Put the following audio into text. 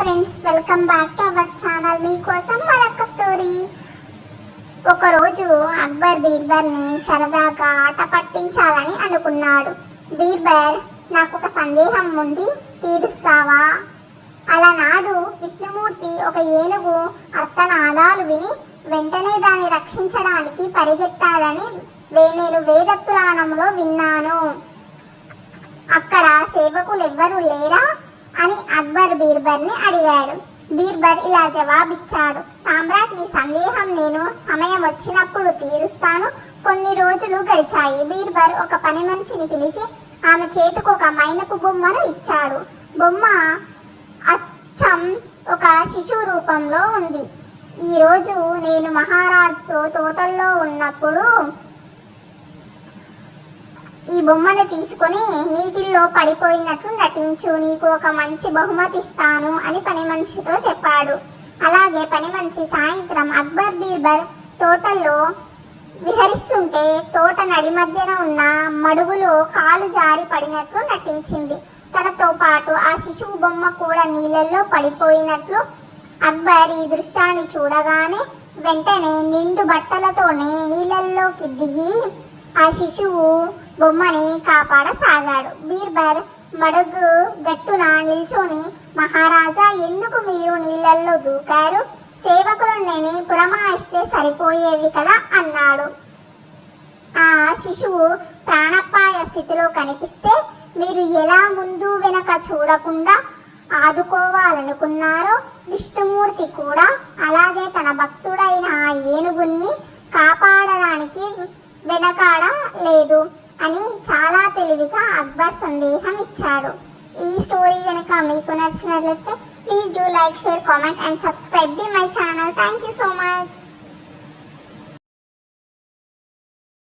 Friends welcome back to our channel. మీకోసం మరొక story. ఒకరోజు అక్బర్ బీర్బర్ని సరదాగా ఆట పట్టించాలని అనుకున్నాడు. బీర్బర్ నాకు ఒక సందేహం ఉంది తీరుస్తావా? అలనాడు విష్ణుమూర్తి ఒక ఏనుగు అర్థనాదాలు విని వెంటనే దాన్ని రక్షించడానికి పరిగెత్తాడని నేను వేద పురాణంలో విన్నాను. అక్కడ సేవకులు ఎవ్వరూ లేరా? అని అక్బర్ బీర్బర్ని అడిగాడు. బీర్బర్ ఇలా జవాబిచ్చాడు. సామ్రాట్ నీ సందేహం నేను సమయం వచ్చినప్పుడు తీరుస్తాను. కొన్ని రోజులు గడిచాయి. బీర్బర్ ఒక పని మనిషిని పిలిచి ఆమె చేతికి ఒక మైనపు బొమ్మను ఇచ్చాడు. బొమ్మ అచ్చం ఒక శిశువు రూపంలో ఉంది. ఈరోజు నేను మహారాజుతో తోటల్లో ఉన్నప్పుడు ఈ బొమ్మను తీసుకొని నీటిల్లో పడిపోయినట్లు నటించు. నీకు ఒక మంచి బహుమతి ఇస్తాను అని పని మనిషితో చెప్పాడు. అలాగే పని మనిషి సాయంత్రం అక్బర్ బీర్బల్ తోటల్లో విహరిస్తుంటే తోట నడి మధ్యన ఉన్న మడుగులో కాలు జారి పడినట్లు నటించింది. తనతో పాటు ఆ శిశువు బొమ్మ కూడా నీళ్ళల్లో పడిపోయినట్లు అక్బర్ ఈ దృశ్యాన్ని చూడగానే వెంటనే నిండు బట్టలతోనే నీళ్ళల్లోకి దిగి ఆ శిశువు బొమ్మని కాపాడసాగాడు. బీర్బర్ మడుగు గట్టున నిల్చొని మహారాజా ఎందుకు మీరు నీళ్ళల్లో దూకారు? సేవకులు నేను పురమాయిస్తే సరిపోయేది కదా అన్నాడు. ఆ శిశువు ప్రాణపాయ స్థితిలో కనిపిస్తే మీరు ఎలా ముందు వెనక చూడకుండా ఆదుకోవాలనుకున్నారో విష్ణుమూర్తి కూడా అలాగే తన భక్తుడైన ఆ ఏనుగుని కాపాడడానికి వెనకాడ లేదు అని చాలా తెలివిగా అక్బర్ సందేహం ఇచ్చాడు. ఈ స్టోరీ కనుక మీకు నచ్చినట్లయితే please do like share comment and subscribe the my channel thank you so much